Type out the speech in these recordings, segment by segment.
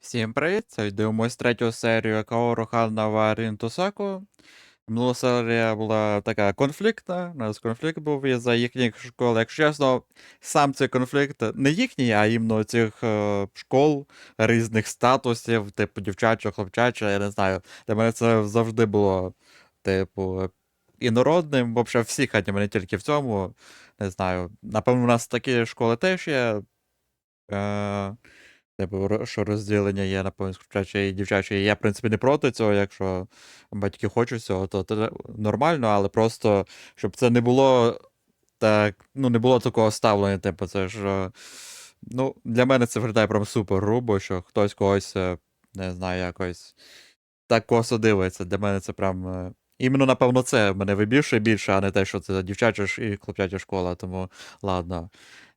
Всім привіт! Це дивимось третю серію Каору Хана wa Рінтусаку. Минула серія була така конфліктна. У нас конфлікт був із-за їхніх школ. Якщо чесно, сам цей конфлікт не їхній, а іменно цих е, школ різних статусів, типу дівчачого, хлопчачого, я не знаю. Для мене це завжди було, типу, інородним. Взагалі всіх аніме, не тільки в цьому. Не знаю. Напевно, у нас такі школи теж є. Е, Типу, що розділення є, напевно, хлопчаче і дівчаче. І я, в принципі, не проти цього, якщо батьки хочуть цього, то це нормально, але просто, щоб це не було так, ну, не було такого ставлення, типу, це ж. е, Ну, для мене це виглядає прям супер грубо, що хтось когось, е, не знаю, якось так косо дивиться. Для мене це прям. Іменно, напевно, це мене вибільшує більше, а не те, що це дівчача і хлопчача школа, тому ладно.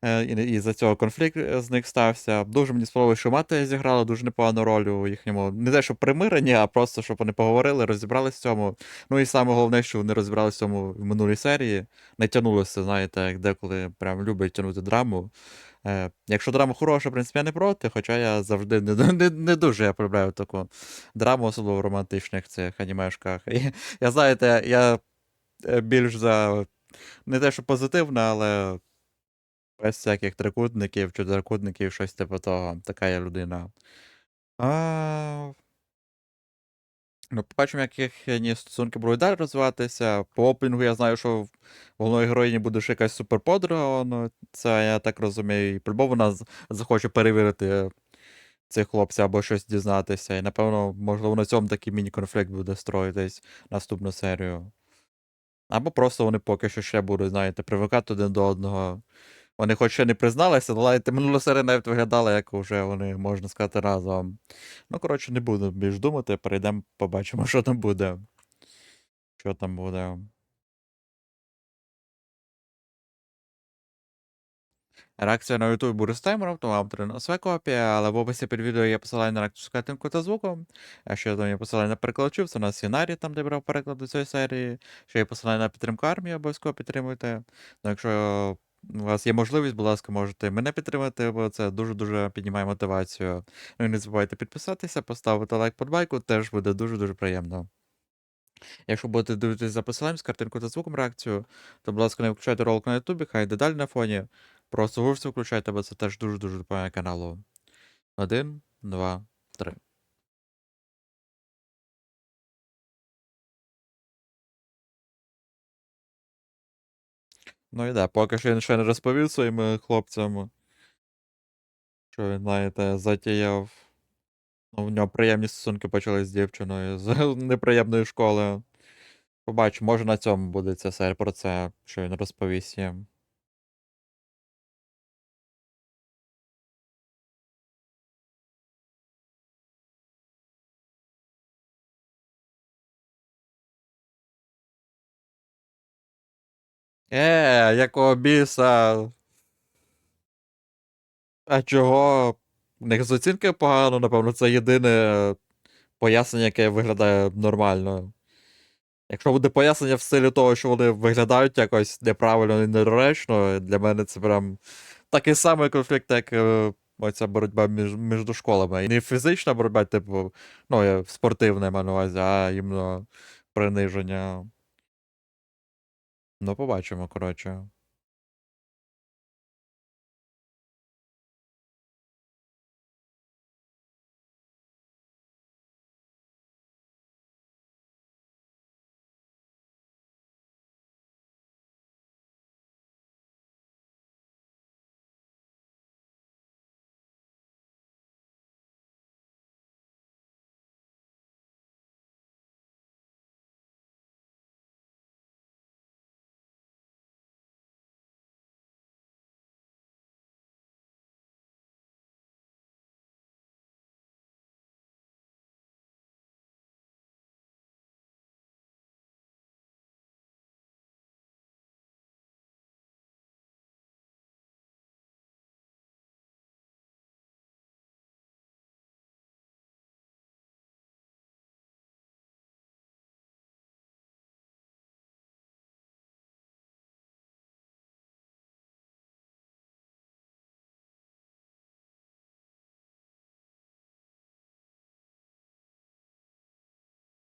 Е, І, і за цього конфлікт е, з них стався. Дуже мені сподобалося, що мати зіграла дуже непогану роль у їхньому. Не те, що примиренні, а просто щоб вони поговорили, розібралися в цьому. Ну і саме головне, що вони розібралися в цьому в минулій серії. Не тягнулося, знаєте, як деколи прям люблять тягнути драму. Е, Якщо драма хороша, в принципі, я не проти, хоча я завжди не, не, не дуже я полюбляю таку драму, особливо в романтичних цих анімешках. І, я знаєте, я е, більш за не те, що позитивна, але без всяких трикутників, чотирикутників, щось типу того. Така я людина. А... Ну, побачимо, як їхні стосунки будуть далі розвиватися. По опінгу я знаю, що в головної героїні буде ще якась суперподруга, ну, це я так розумію. І по-любому вона захоче перевірити цих хлопців або щось дізнатися. І, напевно, можливо, на цьому такий міні-конфлікт буде строїтись наступну серію. Або просто вони поки що ще будуть, знаєте, привикати один до одного. Вони хоч ще не призналися, але минула серія навіть виглядала, як вже вони, можна сказати, разом. Ну, коротше, не буду більш думати, перейдемо, побачимо, що там буде. Що там буде. Реакція на YouTube буде з таймером, тому автори на своя копія, але в описі під відео є посилання на реакцію з картинкою та звуком. А ще там є посилання на перекладачів, це у нас сценарій, там де брав переклад до цієї серії. Ще є посилання на підтримку армії, обов'язково підтримуйте. Ну, якщо у вас є можливість, будь ласка, можете мене підтримати, бо це дуже-дуже піднімає мотивацію. Ну і не забувайте підписатися, поставити лайк подбайку, теж буде дуже-дуже приємно. Якщо будете дивитися за посиланням з картинкою та звуком реакцію, то, будь ласка, не виключайте ролик на Ютубі, хай йде далі на фоні. Просто гурство включайте, бо це теж дуже-дуже допомагає каналу. Один, два, три. Ну і да, поки що він ще не розповів своїм е, хлопцям, що він, знаєте, затіяв. Ну, в нього приємні стосунки почали з дівчиною з неприємної школи. Побачимо, може на цьому буде ця серія про це, що він розповість їм. Е, якого біса? А чого? У них з оцінкою погано, напевно, це єдине пояснення, яке виглядає нормально. Якщо буде пояснення в стилі того, що вони виглядають якось неправильно і недоречно, для мене це прям такий самий конфлікт, як е, оця боротьба між, між школами. І не фізична боротьба, типу, ну, спортивна я маю на увазі, а іменно приниження. Ну, побачимо, коротше.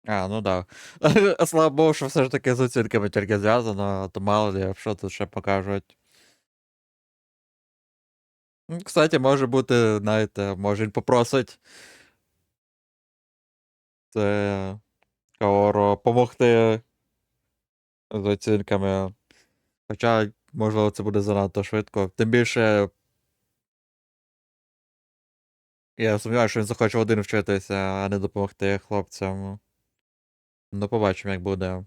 А, ну да. Слава Богу, що все ж таки з оцінками тільки зв'язано, а то мало ли, що тут ще покажуть. Ну, Кстати, може бути, знаєте, може він попросить це Каоро помогти з оцінками. Хоча, можливо, це буде занадто швидко. Тим більше. Я сумніваюся, що він захоче один вчитися, а не допомогти хлопцям. Ну, побачимо, як буде.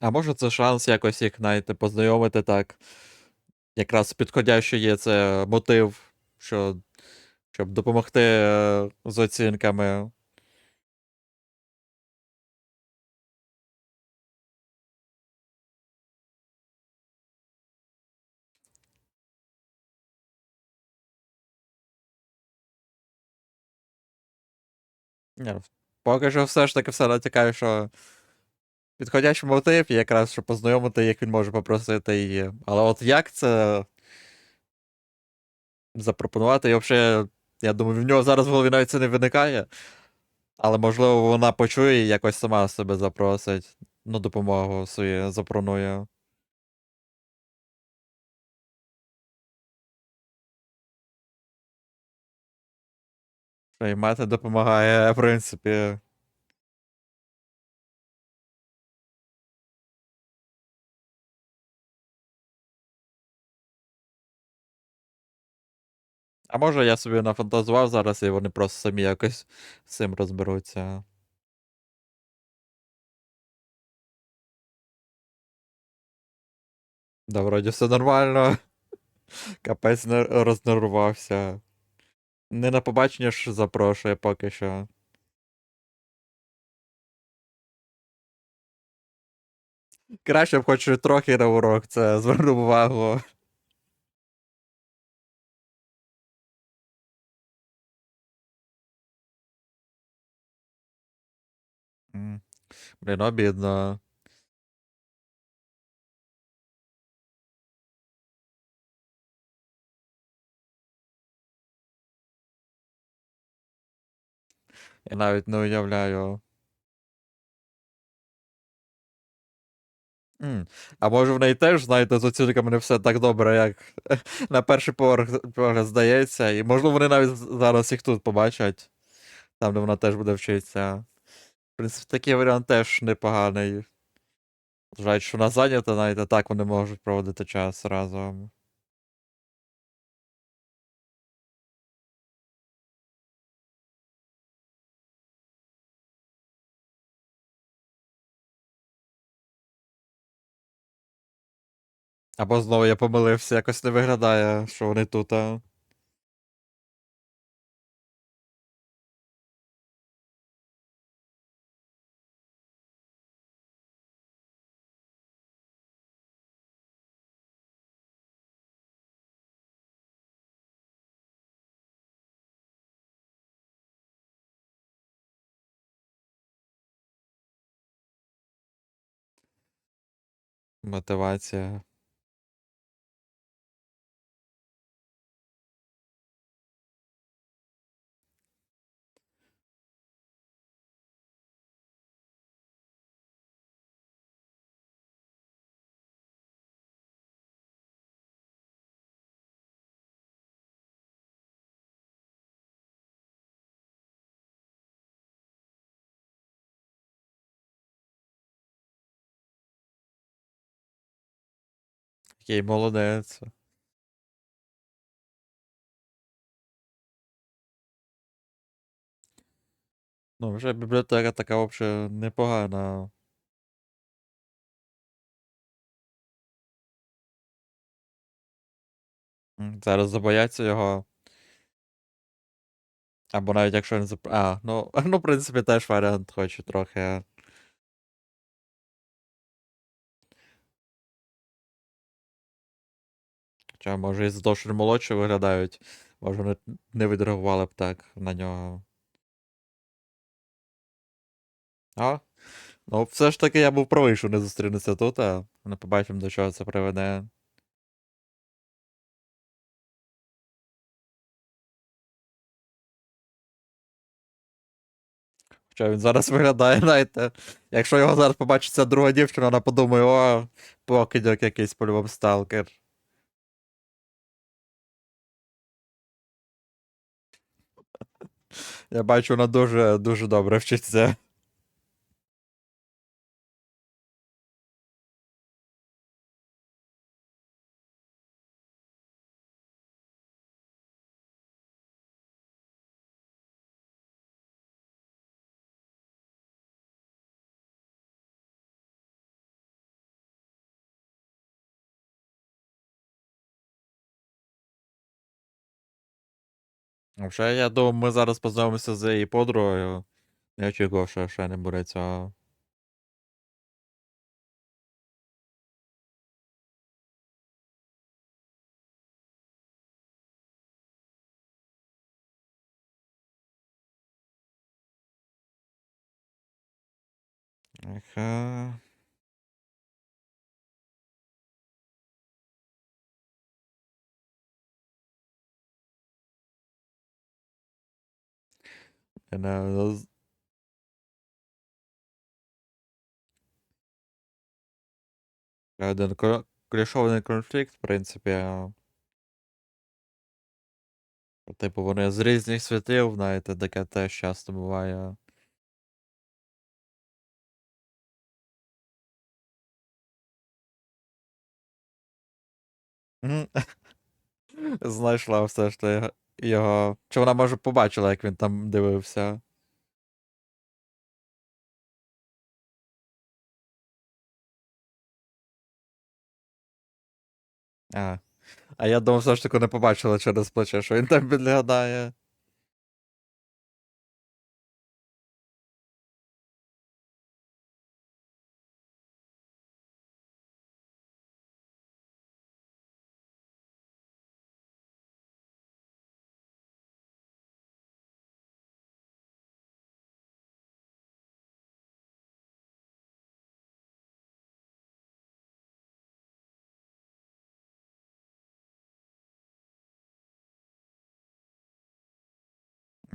А може це шанс якось їх, знаєте, познайомити так. Якраз підходящий є це мотив, що, щоб допомогти е, з оцінками. Ні, поки що все ж таки все натякає, що підходящий мотив, якраз щоб познайомити, як він може попросити її. Але от як це запропонувати, і взагалі, я думаю, в нього зараз в голові навіть це не виникає. Але можливо вона почує і якось сама себе запросить. Ну, допомогу свою запропонує. Що допомагає, в принципі. А може я собі нафантазував зараз, і вони просто самі якось з цим розберуться. Да, вроді все нормально. Капець не рознервувався. Не на побачення ж запрошує поки що. Краще б хоч трохи на урок, це звернув увагу. Блін, обідно. Я навіть не уявляю. А може в неї теж, знаєте, з оцінками не все так добре, як на перший поверх погляд здається. І можливо вони навіть зараз їх тут побачать. Там, де вона теж буде вчитися. В принципі, такий варіант теж непоганий. Жаль, що вона зайнята, навіть так вони можуть проводити час разом. Або знову я помилився, якось не виглядає, що вони тут. А... Мотивація. Який молодець. Ну, вже бібліотека така взагалі непогана. Зараз забояться його. Або навіть якщо він зап... А, ну, ну, в принципі, теж варіант хочу трохи. Хоча, може, із-за того, що молодші виглядають, може вони не відреагували б так на нього. А? Ну, все ж таки я був правий, що не зустрінеться тут, а не побачимо, до чого це приведе. Що він зараз виглядає, знаєте. Якщо його зараз побачиться друга дівчина, вона подумає, о, покидьок якийсь по-любому сталкер. Я бачу, вона дуже дуже добре вчиться. Взагалі, я думаю, ми зараз познайомимося з її подругою. Я очікував, що ще не буде цього. Ага. Я не з- Один ко- клішований конфлікт, в принципі. а, Типу, вони з різних світів, знаєте, таке теж часто буває. Знайшла все ж таки його. Чи вона може побачила, як він там дивився? А. А я думав, все ж таки не побачила через плече, що він там підглядає.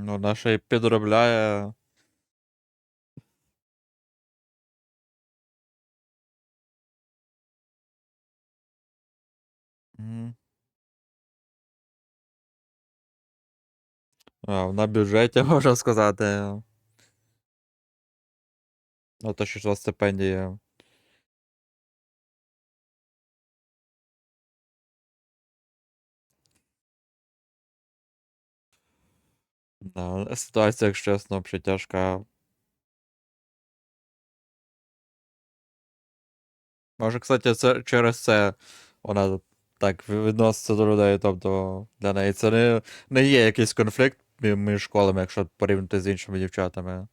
Ну, наша і підробляє. А, на бюджеті, можна сказати. Ну, то що стипендія. Да, ситуація, якщо чесно, взагалі тяжка. Може, кстати, це через це вона так відноситься до людей. Тобто для неї це не, не є якийсь конфлікт між школами, якщо порівняти з іншими дівчатами.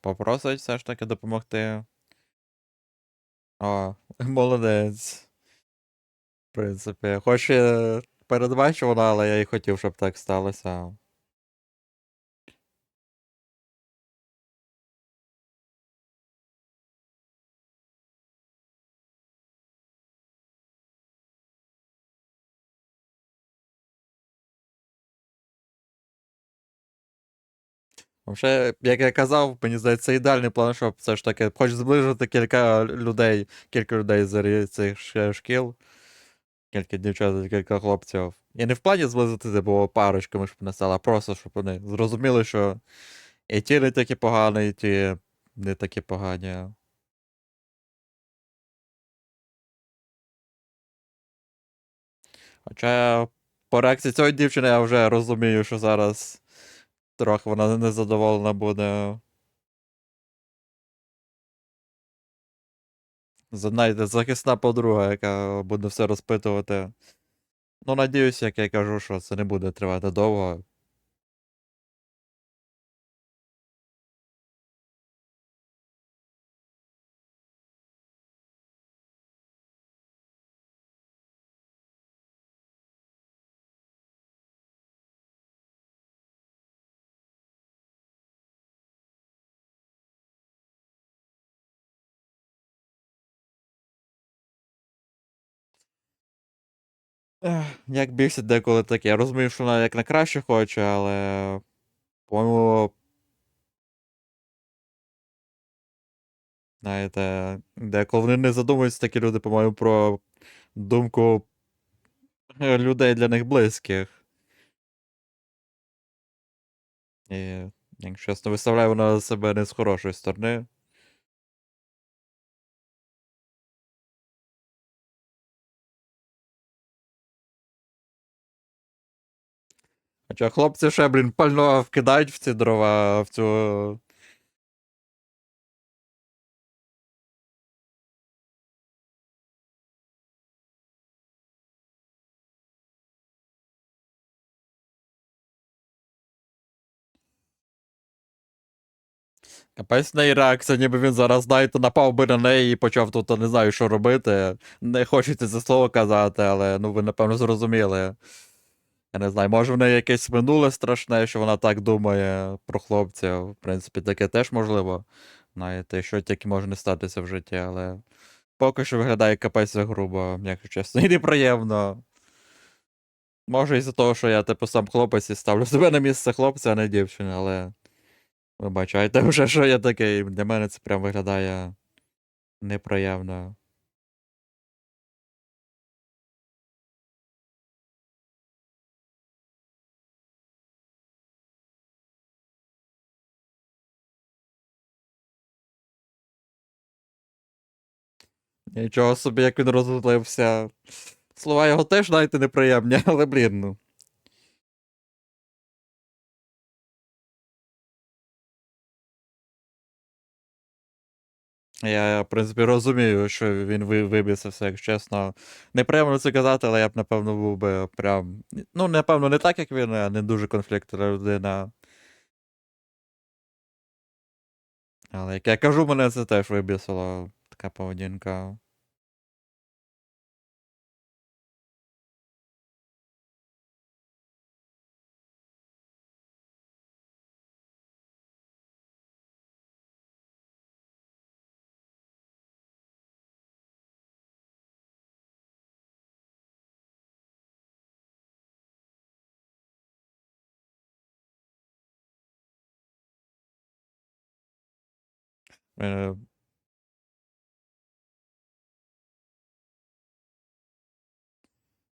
Попросить все ж таки допомогти. О, молодець. В принципі, хоч і передбачувано, але я і хотів, щоб так сталося. Взагалі, як я казав, мені здається, це ідеальний план, щоб все ж таки, хоч зближити кілька людей, кілька людей з цих шкіл, кілька дівчат, кілька хлопців. І не в плані зблизити, типу, парочками, щоб не стало, а просто, щоб вони зрозуміли, що і ті не такі погані, і ті не такі погані. Хоча по реакції цієї дівчини я вже розумію, що зараз трохи вона незадоволена буде. Знаєте, захисна подруга, яка буде все розпитувати. Ну, надіюсь, як я кажу, що це не буде тривати довго. Як бісить деколи таке. Я розумію, що вона як на краще хоче, але. По-моєму. Знаєте, деколи вони не задумуються такі люди, по-моєму, про думку людей для них близьких. І, якщо чесно, виставляє вона себе не з хорошої сторони. Хоча хлопці ще, блін, пально вкидають в ці дрова, в цю. Капець неї реакція, ніби він зараз, знаєте, напав би на неї і почав тут, не знаю, що робити. Не хочеться це слово казати, але ну ви, напевно, зрозуміли. Я не знаю, може в неї якесь минуле страшне, що вона так думає про хлопців. В принципі, таке теж можливо. Знаєте, що тільки може не статися в житті, але поки що виглядає капець грубо, якщо чесно, і неприємно. Може, із-за того, що я, типу, сам хлопець і ставлю себе на місце хлопця, а не дівчини, але. Ви бачите вже, що я такий. Для мене це прям виглядає неприємно. Нічого собі, як він розгублився. Слова його теж, знаєте, неприємні, але блін, ну. Я, в принципі, розумію, що він ви- вибісився, якщо чесно. Неприємно це казати, але я б, напевно, був би прям. Ну, напевно, не так, як він, а не дуже конфліктна людина. Але як я кажу, мене це теж вибісило, така поведінка. Е,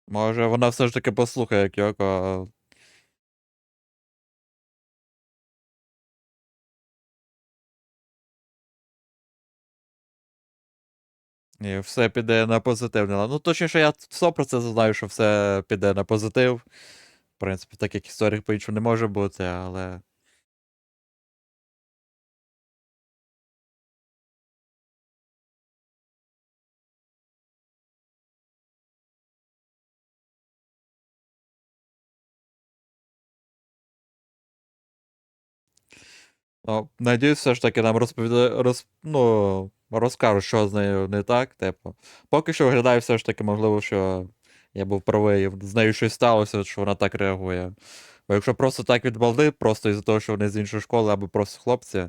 Може, вона все ж таки послухає Кьоко. І все піде на позитивне. лад. Ну, точніше, я 100% знаю, що все піде на позитив. В принципі, таких історіях по-іншому не може бути, але. Надіюсь, все ж таки нам розповіда... роз... ну, розкажуть, що з нею не так. Типу. Поки що виглядає все ж таки, можливо, що я був правий, з нею щось сталося, що вона так реагує. Бо якщо просто так від балди, просто із-за того, що вони з іншої школи або просто хлопці,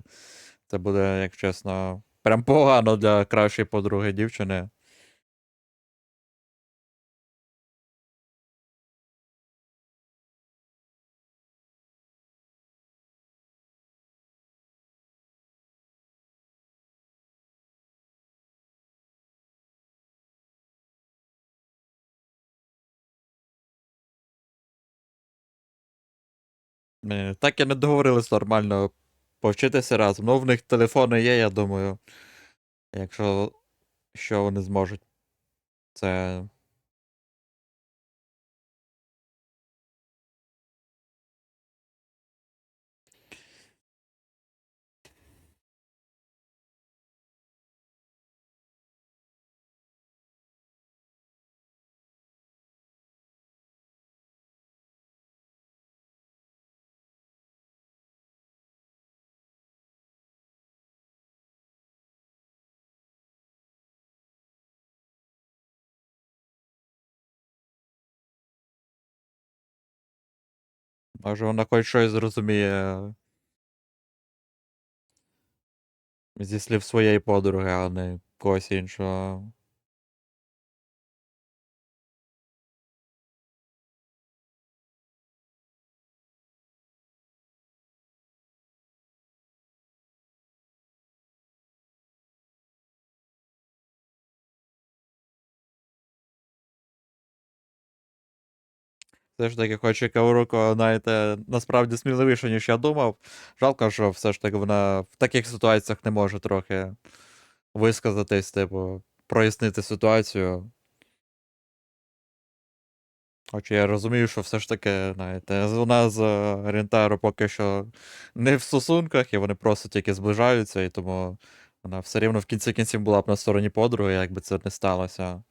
це буде, як чесно, прям погано для кращої подруги дівчини. Е, Так і не договорились нормально повчитися разом. Ну, в них телефони є, я думаю. Якщо що вони зможуть. Це. Може, вона хоч щось зрозуміє зі слів своєї подруги, а не когось іншого. Все ж таки, хоч і Кауруко, знаєте, насправді сміливіше, ніж я думав. Жалко, що все ж таки вона в таких ситуаціях не може трохи висказатись, типу, прояснити ситуацію. Хоча я розумію, що все ж таки, знаєте, вона з Рінтаро поки що не в стосунках, і вони просто тільки зближаються, і тому вона все рівно в кінці кінців була б на стороні подруги, якби це не сталося.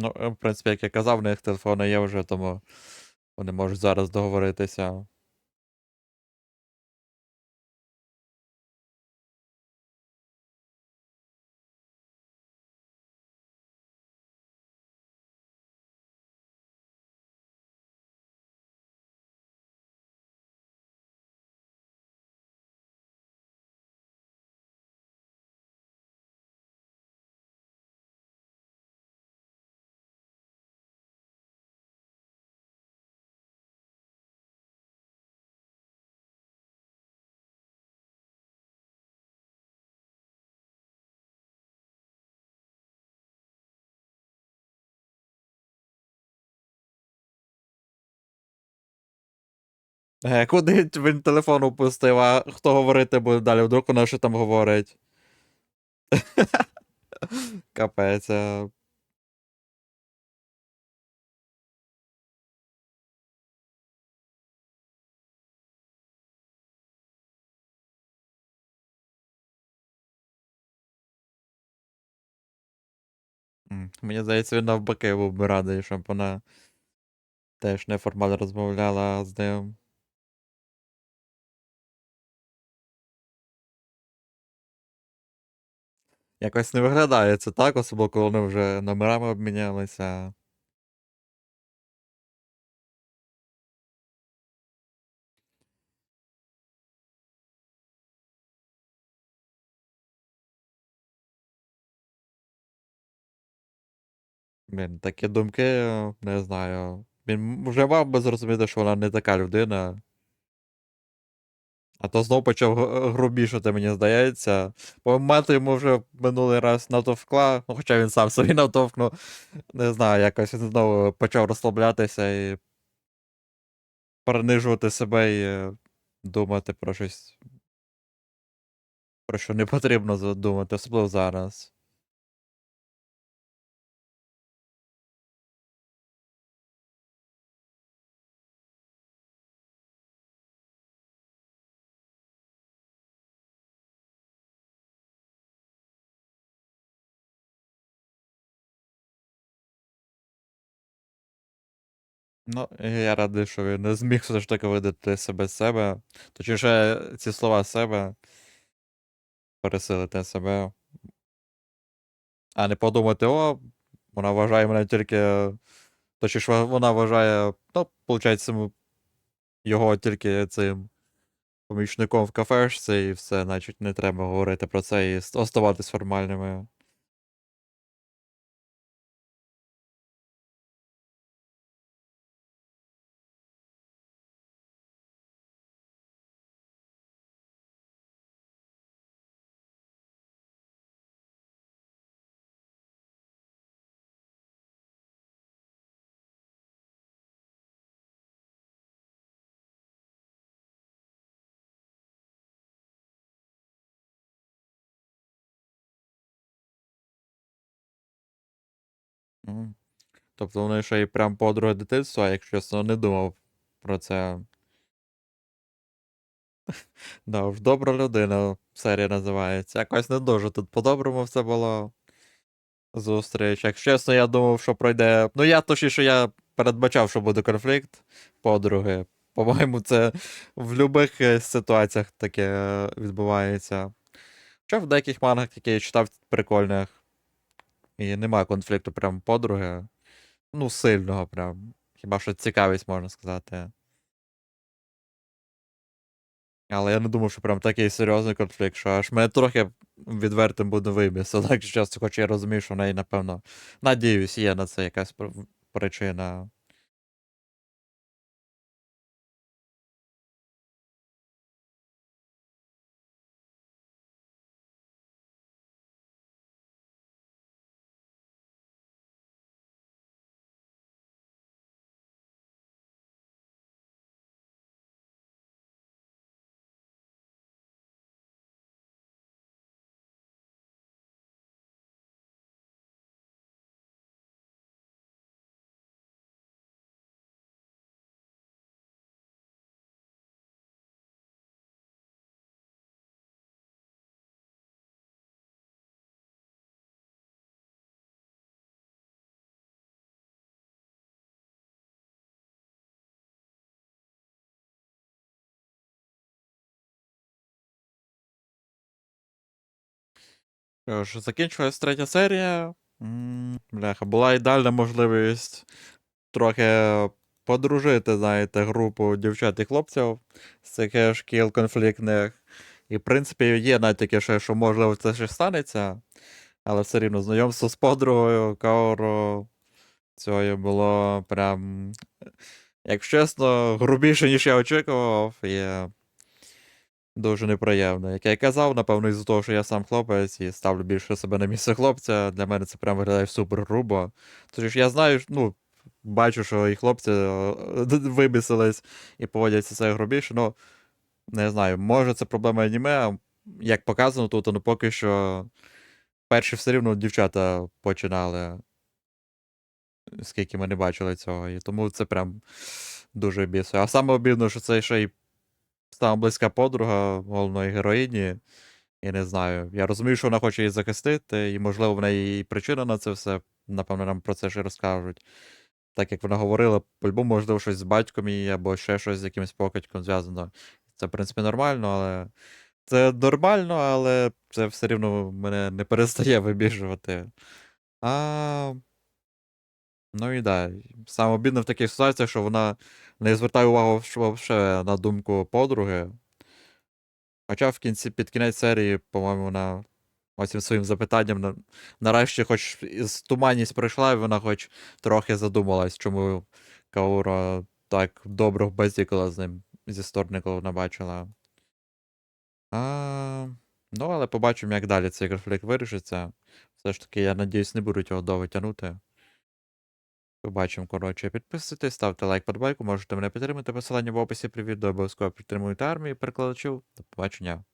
Ну, в принципі, як я казав, в них телефони є вже, тому вони можуть зараз договоритися. Куди він телефон упустив, а хто говорити буде далі? Вдруг вона що там говорить. Капець. е. Мені здається, він навпаки був би радий, щоб вона теж неформально розмовляла з ним. Якось не виглядає це так, особливо коли вони вже номерами обмінялися. Блін, такі думки, е, не знаю. Він вже мав би зрозуміти, що вона не така людина. А то знов почав грубішати, мені здається. Бо мати йому вже минулий раз натовкла, ну хоча він сам собі натовкнув. Не знаю, якось він знову почав розслаблятися і принижувати себе і е, думати про щось. Про що не потрібно думати, особливо зараз. Ну, я радий, що він не зміг все ж таки видати себе з себе. Точніше, ці слова себе. Пересилити себе. А не подумати, о, вона вважає мене тільки. Точніше, вона вважає, ну, виходить, його тільки цим помічником в кафешці, і все, значить, не треба говорити про це і оставатись формальними. Тобто вони ще й прям подруга дитинства, якщо чесно, не думав про це. Да, уж добра людина серія називається. Якось не дуже тут по-доброму все було. зустріч. Якщо чесно, я думав, що пройде. Ну, я точніше, я передбачав, що буде конфлікт подруги. По-моєму, це в будь-яких е, ситуаціях таке е, відбувається. Хоча в деяких мангах, які я читав прикольних, і немає конфлікту прям подруги. Ну, сильного прям. Хіба що цікавість, можна сказати. Але я не думав, що прям такий серйозний конфлікт, що аж мене трохи відвертим буде вибісило, якщо чесно, хоч я розумію, що в неї, напевно, надіюсь, є на це якась причина. Що ж, закінчилась третя серія. Бляха, була ідеальна можливість трохи подружити, знаєте, групу дівчат і хлопців з цих е, шкіл конфліктних. І, в принципі, є натяки, ще, що можливо це ще станеться. Але все рівно знайомство з подругою Каоро цією було прям, якщо чесно, грубіше, ніж я очікував. І дуже неприємно. Як я й казав, напевно, із-за того, що я сам хлопець і ставлю більше себе на місце хлопця, для мене це прям виглядає супер грубо. Тож я знаю, ну, бачу, що і хлопці е, вибісились і поводяться це грубіше. Ну, не знаю, може це проблема аніме, як показано тут, ну поки що перші все рівно дівчата починали, скільки ми не бачили цього. І тому це прям дуже бісує. А саме обідно, що це ще й сама близька подруга головної героїні. І не знаю. Я розумію, що вона хоче її захистити, і, можливо, в неї і причина на це все. Напевно, нам про це ще розкажуть. Так як вона говорила, по-любому, можливо, щось з батьком її, або ще щось з якимось покидьком зв'язано. Це, в принципі, нормально, але. Це нормально, але це все рівно мене не перестає вибіжувати. А... Ну і да. Саме обідно в таких ситуаціях, що вона не звертає увагу що на думку подруги. Хоча в кінці, під кінець серії, по-моєму, вона оцим своїм запитанням на- нарешті, хоч із туманність пройшла, і вона хоч трохи задумалась, чому Каура так добре базікала з ним зі сторони, коли вона бачила. А, ну, але побачимо, як далі цей конфлікт вирішиться. Все ж таки, я надіюсь, не будуть його довго тягнути. Побачимо, коротше. Підписуйтесь, ставте лайк, подбайку, можете мене підтримати. Посилання в описі Привіт, відео, обов'язково підтримуйте армію, перекладачів. До побачення.